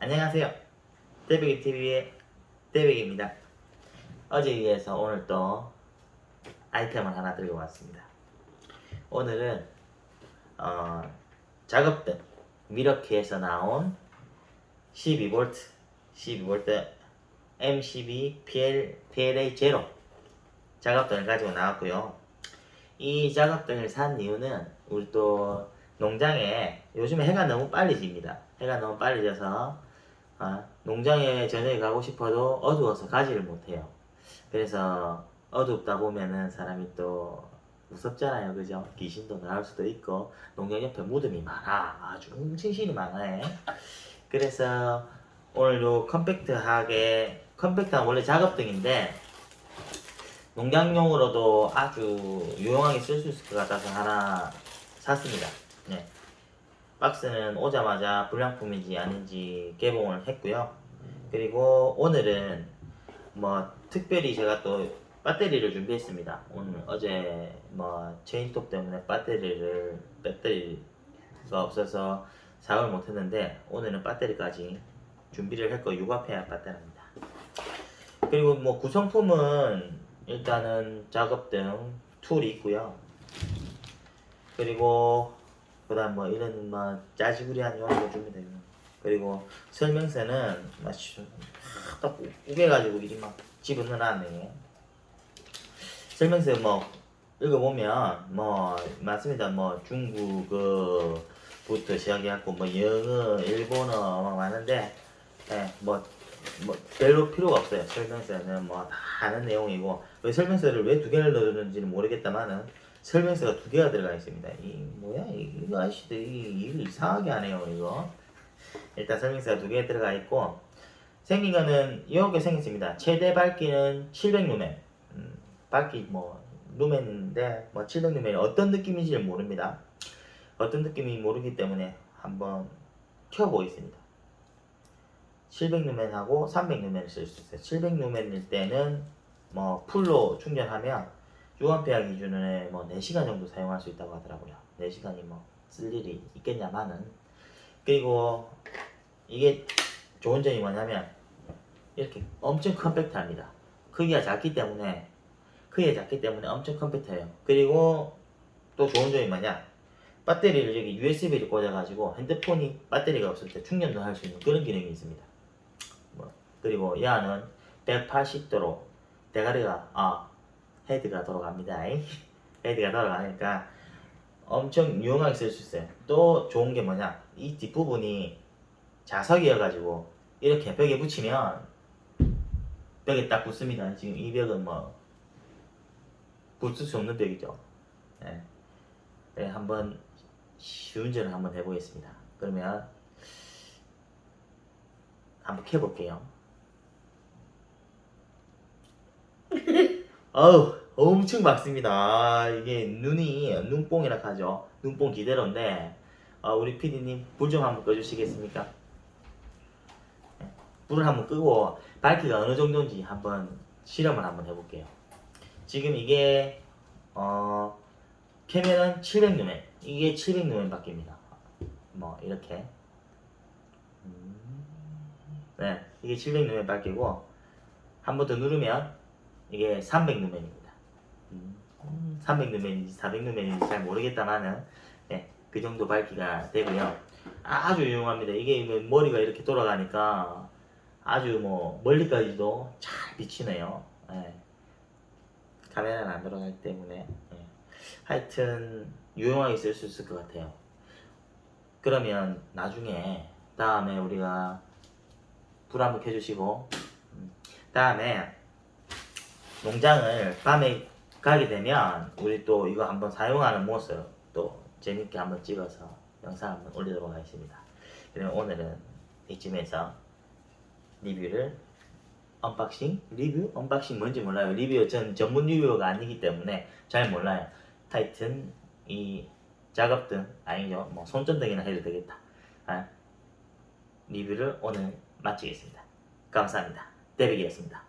안녕하세요. 떼베기 TV의 떼베기입니다. 어제에 이어서 오늘 또 아이템을 하나 들고 왔습니다. 오늘은 어, 작업등 미러키에서 나온 12V 12V M12 PL, PLA 제로 작업등을 가지고 나왔고요. 이 작업등을 산 이유는 우리 또 농장에 요즘에 해가 너무 빨리 집니다. 해가 너무 빨리 져서 아, 농장에 저녁에 가고 싶어도 어두워서 가지를 못해요. 그래서 어둡다 보면은 사람이 또 무섭잖아요, 그죠? 귀신도 나올 수도 있고 농장 옆에 무덤이 많아, 아주 훔친실이 많아요. 그래서 오늘 요 컴팩트하게 컴팩트한 원래 작업등인데 농장용으로도 아주 유용하게 쓸 수 있을 것 같아서 하나 샀습니다. 네. 박스는 오자마자 불량품인지 아닌지 개봉을 했고요. 그리고 오늘은 뭐 특별히 제가 또 배터리를 준비했습니다. 오늘 어제 뭐 체인톱 때문에 배터리를 배터리가 없어서 사용을 못했는데 오늘은 배터리까지 준비를 했고 육아페아 배터리입니다. 그리고 뭐 구성품은 일단은 작업 등 툴이 있고요. 그리고 그다음 뭐 이런 뭐 짜지구리한 거 줍니다. 이거. 그리고 설명서는 마치 딱 우겨가지고 이리 막 집어넣어놨네. 설명서 뭐 읽어보면 뭐 맞습니다. 뭐 중국어부터 시작해갖고 뭐 영어, 일본어 막 많은데 예, 뭐, 뭐 별로 필요가 없어요. 설명서는 뭐 다 아는 내용이고 왜 설명서를 왜 두 개를 넣었는지는 모르겠다만은 설명서가 두 개가 들어가 있습니다. 이 뭐야 이- 이거 아저씨들이 일을 이상하게 하네요 이거. 일단 설명서가 두 개 들어가 있고 생긴 거는 이렇게 생겼습니다. 최대 밝기는 700루멘. 음, 밝기 뭐 루멘인데 뭐 700루멘이 어떤 느낌인지를 모릅니다. 어떤 느낌이 모르기 때문에 한번 켜보겠습니다. 700루멘하고 300루멘을 쓸 수 있어요. 700루멘일 때는 뭐 풀로 충전하면 6A 기준에 뭐 4시간 정도 사용할 수 있다고 하더라고요. 4시간이 뭐 쓸 일이 있겠냐마는 그리고 이게 좋은 점이 뭐냐면 이렇게 엄청 컴팩트합니다. 크기가 작기 때문에 크기가 작기 때문에 엄청 컴팩트해요. 그리고 또 좋은 점이 뭐냐? 배터리를 여기 USB를 꽂아가지고 핸드폰이 배터리가 없을 때 충전도 할 수 있는 그런 기능이 있습니다. 뭐 그리고 이 안은 180도로 대가리가 아 헤드가 돌아갑니다. 헤드가 돌아가니까 엄청 유용하게 쓸 수 있어요. 또 좋은 게 뭐냐? 이 뒷부분이 자석이어가지고 이렇게 벽에 붙이면 벽에 딱 붙습니다. 지금 이 벽은 뭐 붙을 수 없는 벽이죠. 네. 네, 한번 시운전을 한번 해보겠습니다. 그러면 한번 켜볼게요. 어우 엄청 막습니다. 아, 이게 눈이 눈뽕이라 하죠. 눈뽕 기대로인데 어, 우리 PD님 불 좀 한번 꺼주시겠습니까? 네, 불을 한번 끄고 밝기가 어느 정도인지 한번 실험을 한번 해볼게요. 지금 이게 어 켜면은 700루멘 이게 700루멘 바뀝니다. 뭐 이렇게 음, 네 이게 700루멘 바뀌고 한 번 더 누르면 이게 300루멘입니다. 300루멘인지 400루멘인지 잘 모르겠다만은 네, 그 정도 밝기가 되고요. 아주 유용합니다. 이게 뭐 머리가 이렇게 돌아가니까 아주 뭐 멀리까지도 잘 비치네요. 네. 카메라는 안 돌아가기 때문에 네. 하여튼 유용하게 쓸 수 있을 것 같아요. 그러면 나중에 다음에 우리가 불 한번 켜주시고 음, 다음에 농장을 밤에 가게 되면 우리 또 이거 한번 사용하는 모습 또 재밌게 한번 찍어서 영상 한번 올리도록 하겠습니다. 그럼 오늘은 이쯤에서 리뷰를 언박싱? 리뷰? 언박싱 뭔지 몰라요. 리뷰 전 전문 리뷰가 아니기 때문에 잘 몰라요. 하여튼 이 작업등 아니죠. 뭐 손전등이나 해도 되겠다. 아, 리뷰를 오늘 마치겠습니다. 감사합니다. 데빅이었습니다.